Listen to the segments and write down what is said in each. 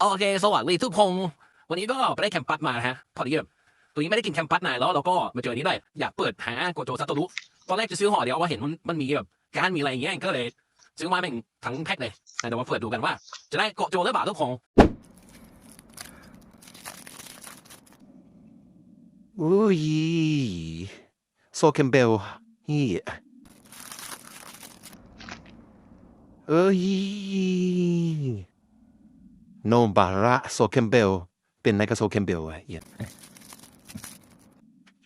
โอเค สวัสดีทุกคนวันนี้ก็ไปได้แคมปัสมานะฮะ พอดีแบบตัวนี้ไม่ได้กินแคมปัสนานแล้วเราก็มาเจอนนี้ได้ อยากเปิดหาโกโจซัตโตรุตอนแรกจะซื้อห่อเดียวว่าเห็นมันมันมีแบบการมีอะไรอย่างเงี้ยก็เลย ซื้อมาเป็นทั้งแพ็คเลยเดี๋ยวมาเปิดดูกันว่า จะได้โกโจหรือเปล่าทุกคนอุ้ยโซเคมเบลฮีเอ้ย โนบาระโซเคมเบล เป็นไงกับโซเคมเบลวะเฮีย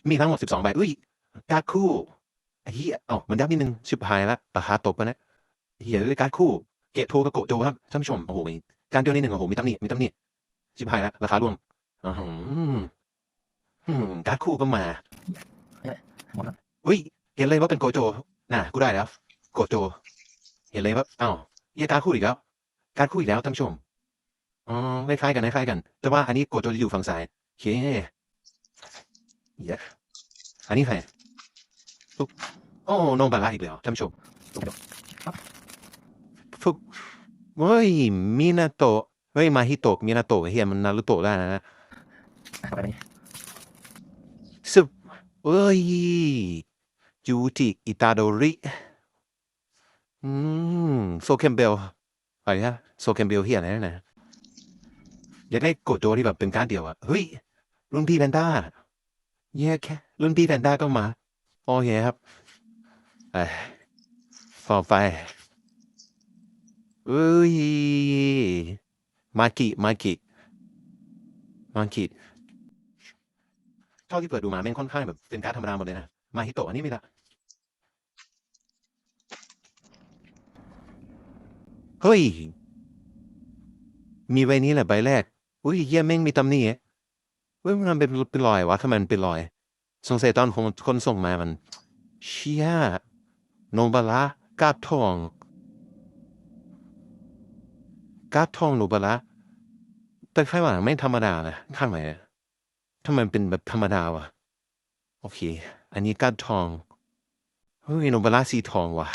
มีทั้งหมดสิบสองใบอุ้ยการ์ดคู่เฮียเอ้ามันยับนิดนึง ชิบหายละราคาตกปะเนี่ยเฮียเลยการ์ดคู่ เกตโทกับโกโจครับท่านผู้ชมโอ้โหมีการเดียวนิดหนึ่งโอ้โหมีตำหนิมีตำหนิชิบหายละราคาร่วงอือหืออืมการ์ดคู่ก็มาหมดแล้วอุ้ยเห็นเลยว่าเป็นโกโจน่ะกูได้แล้ว โกโจ เห็นเลยว่าอ้าวเหี้ยการ์ดคู่อีกแล้ว การ์ดคู่อีกแล้วท่านผู้ชม อ๋อคล้ายๆกันคล้ายๆกัน แต่ว่าอันนี้กโจจะอยู่ฝั่งซ้ายโอเคเย้อันนี้ใครฟุกโอ้โนบาระอีกแล้วท่านผู้ชมฟุกเฮ้ยมินาโตะเฮ้ยมาฮิโตะมินาโตะเฮียมันนารุโตะได้นะเข้าไปนี่ซึบเอ้ยจูจิอิตาโดริอืมโซเคมเบลอะไรฮะโซเคมเบลเฮียอะไรนะ อยากได้กดโจที่แบบเป็นการเดียวอะเฮ้ยรุ่นพี่แพนด้าแย่แค่รุ่นพี่แพนด้าก็มาโอเคครับไอ้ต่อไปเอ้ยมากิมากิมากิเท่าที่เปิดดูมาแม่งค่อนข้างแบบเป็นการธรรมดาหมดเลยนะมาฮิโตะอันนี้ไม่ละเฮ้ย มีใบนี้แหละใบแรก อุ้ยเยี่ยแม่งมีตำหนิเว้ยมันเป็นเป็นรอยวะทำไมมันเป็นรอย สงสัยตอนคนคนส่งมามัน เชี่ยโนบาระกาบทองกาบทองโนบาระแต่ใครว่าไม่ธรรมดานะข้างไหนทำไมเป็นแบบธรรมดาวะโอเค อันนี้กานทองเฮ้ยโนบาร่าสีทองว่ะ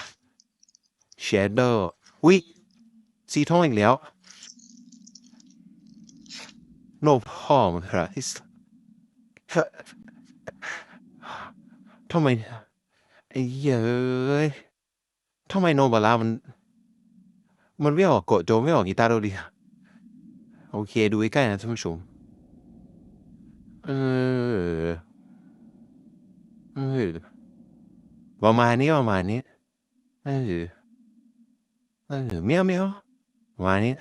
เชดเดอร์วิสีทองอีกแล้ว โนพอมครับทำไมไอ้เหี้ยเอ้ยทำไมโนบารามัน มันไม่ออกโกดโจไม่ออกกีตาร์โดดิโอเค ดูใกล้ๆนะท่านผู้ชมเออเออประมาณนี้ประมาณนี้เออเออเมียวเมียวประมาณนี้